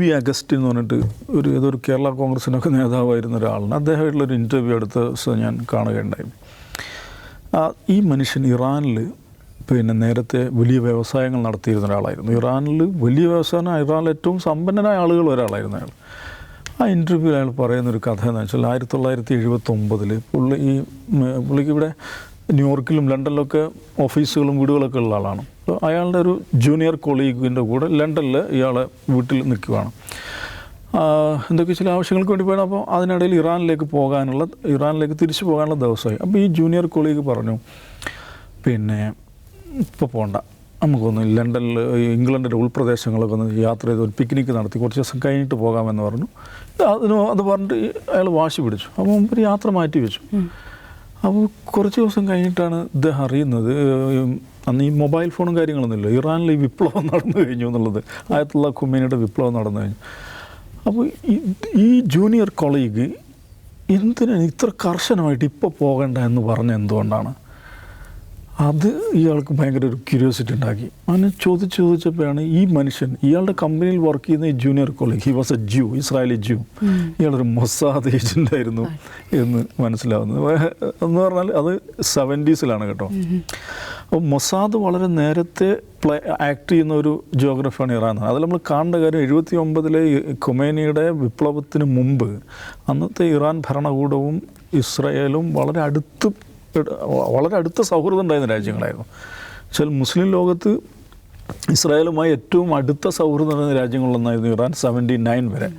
V August എന്ന് പറഞ്ഞിട്ട് ഒരു ഏതൊരു കേരള കോൺഗ്രസിനൊക്കെ നേതാവായിരുന്ന ഒരാളാണ്. അദ്ദേഹമായിട്ടുള്ളൊരു ഇന്റർവ്യൂ അടുത്ത ദിവസം ഞാൻ കാണുകയുണ്ടായി. ഈ മനുഷ്യൻ ഇറാനിൽ പിന്നെ നേരത്തെ വലിയ വ്യവസായങ്ങൾ നടത്തിയിരുന്ന ഒരാളായിരുന്നു. ഇറാനിൽ വലിയ വ്യവസായം ഇറാനിൽ ഏറ്റവും സമ്പന്നനായ ആളുകൾ ഒരാളായിരുന്നു അയാൾ. ആ ഇന്റർവ്യൂവിൽ അയാൾ പറയുന്നൊരു കഥ എന്ന് വെച്ചാൽ ആയിരത്തി തൊള്ളായിരത്തി എഴുപത്തൊമ്പതിൽ പുള്ളി ഈ പുള്ളിക്ക് ഇവിടെ ന്യൂയോർക്കിലും ലണ്ടനിലൊക്കെ ഓഫീസുകളും വീടുകളൊക്കെ ഉള്ള ആളാണ്. അപ്പോൾ അയാളുടെ ഒരു ജൂനിയർ കൊളീഗിന്റെ കൂടെ ലണ്ടനിൽ ഇയാളെ വീട്ടിൽ നിൽക്കുകയാണ്. എന്തൊക്കെ ചില ആവശ്യങ്ങൾക്ക് വേണ്ടി പോയാൽ അപ്പോൾ അതിനിടയിൽ ഇറാനിലേക്ക് പോകാനുള്ള ഇറാനിലേക്ക് തിരിച്ചു പോകാനുള്ള ദിവസമായി. അപ്പോൾ ഈ ജൂനിയർ കൊളീഗ് പറഞ്ഞു പിന്നെ ഇപ്പോൾ പോകണ്ട നമുക്കൊന്ന് ലണ്ടനിൽ ഇംഗ്ലണ്ടിന്റെ ഉൾപ്രദേശങ്ങളൊക്കെ ഒന്ന് യാത്ര ചെയ്ത് ഒരു പിക്നിക്ക് നടത്തി കുറച്ച് ദിവസം കഴിഞ്ഞിട്ട് പോകാമെന്ന് പറഞ്ഞു. അതിന് അത് പറഞ്ഞിട്ട് അയാൾ വാശി പിടിച്ചു. അപ്പോൾ മുമ്പ് യാത്ര മാറ്റി വെച്ചു. അപ്പോൾ കുറച്ച് ദിവസം കഴിഞ്ഞിട്ടാണ് ഇദ്ദേഹം അറിയുന്നത് അന്ന് ഈ മൊബൈൽ ഫോണും കാര്യങ്ങളൊന്നുമില്ല ഇറാനിൽ ഈ വിപ്ലവം നടന്നു കഴിഞ്ഞു എന്നുള്ളത്. ആയത്തുള്ള കുമ്മേനിയുടെ വിപ്ലവം നടന്നു കഴിഞ്ഞു. അപ്പോൾ ഈ- ജൂനിയർ കൊളീഗ് എന്തിനാണ് ഇത്ര കർശനമായിട്ട് ഇപ്പോൾ പോകണ്ട എന്ന് പറഞ്ഞ എന്തുകൊണ്ടാണ്? അത് ഇയാൾക്ക് ഭയങ്കര ഒരു ക്യൂരിയോസിറ്റി ഉണ്ടാക്കി. അങ്ങനെ ചോദിച്ച് ചോദിച്ചപ്പോഴാണ് ഈ മനുഷ്യൻ ഇയാളുടെ കമ്പനിയിൽ വർക്ക് ചെയ്യുന്ന ഈ junior colleague he was a Jew Israeli Jew ഇയാളൊരു മൊസാദ് ഏജന്റ് ആയിരുന്നു എന്ന് മനസ്സിലാവുന്നത്. എന്ന് പറഞ്ഞാൽ അത് സെവന്റീസിലാണ് കേട്ടോ. അപ്പോൾ മൊസാദ് വളരെ നേരത്തെ പ്ലേ ആക്ട് ചെയ്യുന്ന ഒരു ജോഗ്രഫിയാണ് ഇറാൻ അതിൽ നമ്മൾ കാണേണ്ട കാര്യം എഴുപത്തി ഒമ്പതിലെ ഖുമേനിയുടെ വിപ്ലവത്തിന് മുമ്പ് അന്നത്തെ ഇറാൻ ഭരണകൂടവും ഇസ്രയേലും വളരെ അടുത്ത് വളരെ അടുത്ത സൗഹൃദം ഉണ്ടായിരുന്ന രാജ്യങ്ങളായിരുന്നു. വെച്ചാൽ മുസ്ലിം ലോകത്ത് ഇസ്രായേലുമായി ഏറ്റവും അടുത്ത സൗഹൃദം ഉണ്ടായിരുന്ന രാജ്യങ്ങളിലൊന്നായിരുന്നു ഇറാൻ സെവന്റി നയൻ വരെ.